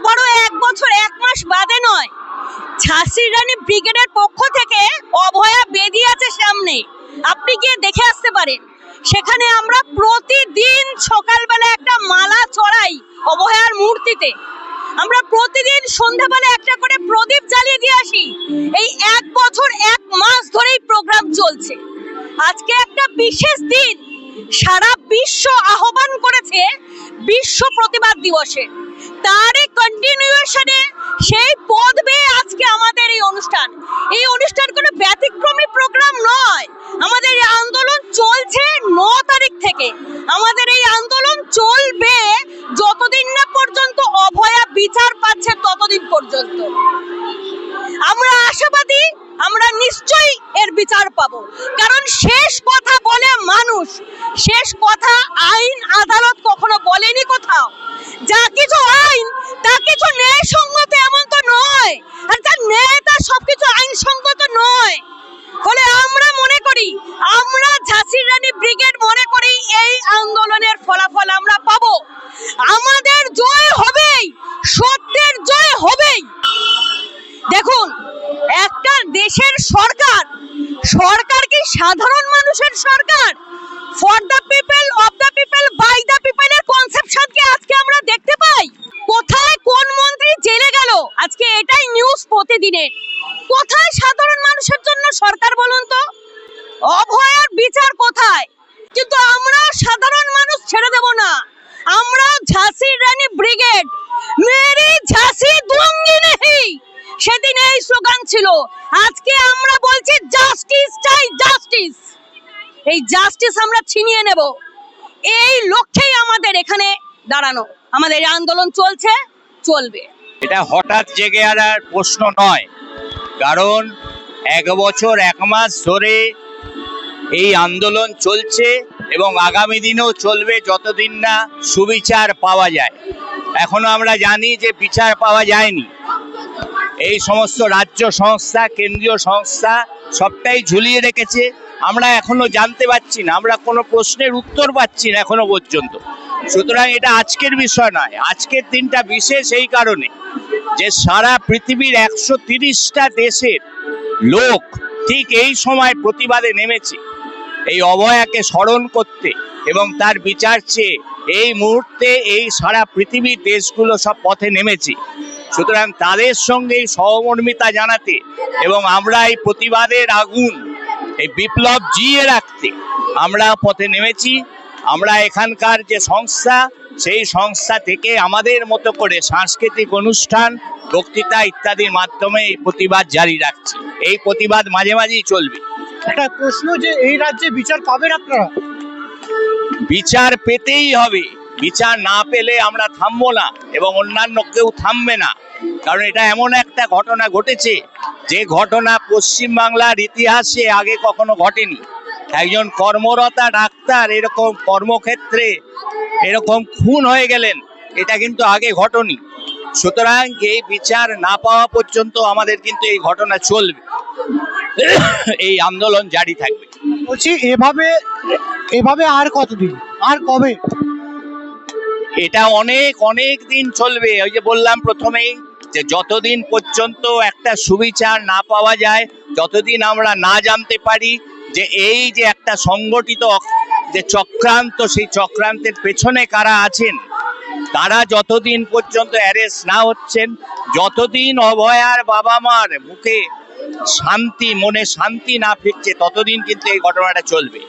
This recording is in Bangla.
আবারও এক বছর, এক মাস বাদে নয়। ঝাঁসির রানী ব্রিগেডের পক্ষ থেকে অভয়া বেদি আছে সামনে। আপনি গিয়ে দেখে আসতে পারেন। সেখানে আমরা প্রতিদিন সকালবেলা একটা মালা চড়াই অভয়ার মূর্তিতে। আমরা প্রতিদিন সন্ধ্যাবেলা একটা করে প্রদীপ জ্বালিয়ে দিয়ে আসি। এই এক বছর, এক মাস ধরেই প্রোগ্রাম চলছে। আজকে একটা বিশেষ দিন। সারা বিশ্ব আহ্বান করেছে বিশ্ব প্রতিবাদ দিবসে। তারই কন্টিনিউশনে সেই পদ আজকে আমাদের এই অনুষ্ঠান। এই অনুষ্ঠান কোনো ব্যতিক্রমী প্রোগ্রাম নয়। আমাদের এই আন্দোলন চলছে ন তারিখ থেকে। আমাদের এই আন্দোলন চলবে যতদিন না পর্যন্ত অভয়া বিচার পাচ্ছে ততদিন পর্যন্ত। আমরা আশাবাদী, আমরা নিশ্চয়ই এর বিচার পাবো। কারণ শেষ কথা বলে মানুষ। শেষ কথা আইন, আদালত কখনো বলেনি কোথাও। যা কিছু আইন, তা কিছু ন্যায়সঙ্গত এমন তো নয়। আর যা ন্যায়, তা সবকিছু আইনসঙ্গত নয়। ফলে আমরা মনে করি, আমরা ঝাঁসির রানী ব্রিগেড মনে করি, এই আন্দোলনের ফলাফল আমরা পাবো। আমাদের জয় হবেই, সত্যের জয় হবেই। দেখুন, একটা দেশের সরকার সরকার কি সাধারণ মানুষের সরকার? For the people of the people by the পিপলের conception কি আজকে আমরা দেখতে পাই? কোথায় কোন মন্ত্রী জেলে গেল? আজকে এটাই নিউজ প্রতিদিনে। কোথায় সাধারণ মানুষের জন্য সরকার বলুন তো? অভয়ার বিচার কোথায় কিন্তু আমরা সাধারণ মানুষ ছেড়ে দেব না আমরা ঝাঁসির রানী ব্রিগেড মেরি ঝাঁসি দুঙ্গি নেই সেদিন এই স্লোগান ছিল। আজকে আমরা বলছি জাস্টিস চাই জাস্টিস এই জাস্টিস আমরা ছিনিয়ে নেব। এই লক্ষ্যেই আমাদের এখানে দাঁড়ানো। আমাদের আন্দোলন চলছে, চলবে। এটা হঠাৎ জেগে আনার প্রশ্ন নয়। কারণ এক বছর, এক মাস ধরে এই আন্দোলন চলছে এবং আগামী দিনেও চলবে যতদিন না সুবিচার পাওয়া যায়। এখনও আমরা জানি যে বিচার পাওয়া যায়নি। এই সমস্ত রাজ্য সংস্থা, কেন্দ্রীয় সংস্থা সবটাই ঝুলিয়ে রেখেছে। আমরা এখনও জানতে পারছি না, আমরা কোনো প্রশ্নের উত্তর পাচ্ছি না এখনও পর্যন্ত। সুতরাং এটা আজকের বিষয় নয়, আজকের দিনটা বিশেষ এই কারণে যে সারা পৃথিবীর একশো তিরিশটা দেশের লোক ঠিক এই সময় প্রতিবাদে নেমেছে। এই অবয়াকে স্মরণ করতে এবং তার বিচার চেয়ে এই মুহূর্তে এই সারা পৃথিবীর দেশগুলো সব পথে নেমেছে। সুতরাং তাদের সঙ্গে সহমর্মিতা জানাতে এবং আমরা এই প্রতিবাদের আগুন এই বিপ্লব জিয়ে রাখতে আমরা পথে নেমেছি। আমরা এখানকার যে সংস্থা সেই সংস্থা থেকে আমাদের মতো করে সাংস্কৃতিক অনুষ্ঠান বক্তৃতা ইত্যাদির মাধ্যমে এই প্রতিবাদ জারি রাখছি। এই প্রতিবাদ মাঝে মাঝেই চলবে। একটা প্রশ্ন যে এই রাজ্যে বিচার পাবেন আপনারা? বিচার পেতেই হবে। বিচার না পেলে আমরা থামবো না এবং অন্যান্য কেউ থামবে না। কারণ এটা এমন একটা ঘটনা ঘটেছে, যে ঘটনা পশ্চিমবাংলার ইতিহাসে আগে কখনো ঘটেনি। একজন কর্মরতা ডাক্তার এরকম কর্মক্ষেত্রে এরকম খুন হয়ে গেলেন, এটা কিন্তু আগে ঘটনি। সুতরাং এই বিচার না পাওয়া পর্যন্ত আমাদের কিন্তু এই ঘটনা চলবে। এই আন্দোলন জারি থাকবে। বলছি, এভাবে এভাবে আর কতদিন? আর কবে? এটা অনেক অনেক দিন চলবে। ওই যে বললাম প্রথমেই যে যতদিন পর্যন্ত একটা সুবিচার না পাওয়া যায়, যতদিন আমরা না জানতে পারি যে এই যে একটা সংগঠিত যে চক্রান্ত, সেই চক্রান্তের পেছনে কারা আছেন, তারা যতদিন পর্যন্ত অ্যারেস্ট না হচ্ছেন, যতদিন অভয়ার বাবা মার মুখে শান্তি, মনে শান্তি না ফিরছে, ততদিন কিন্তু এই ঘটনাটা চলবে।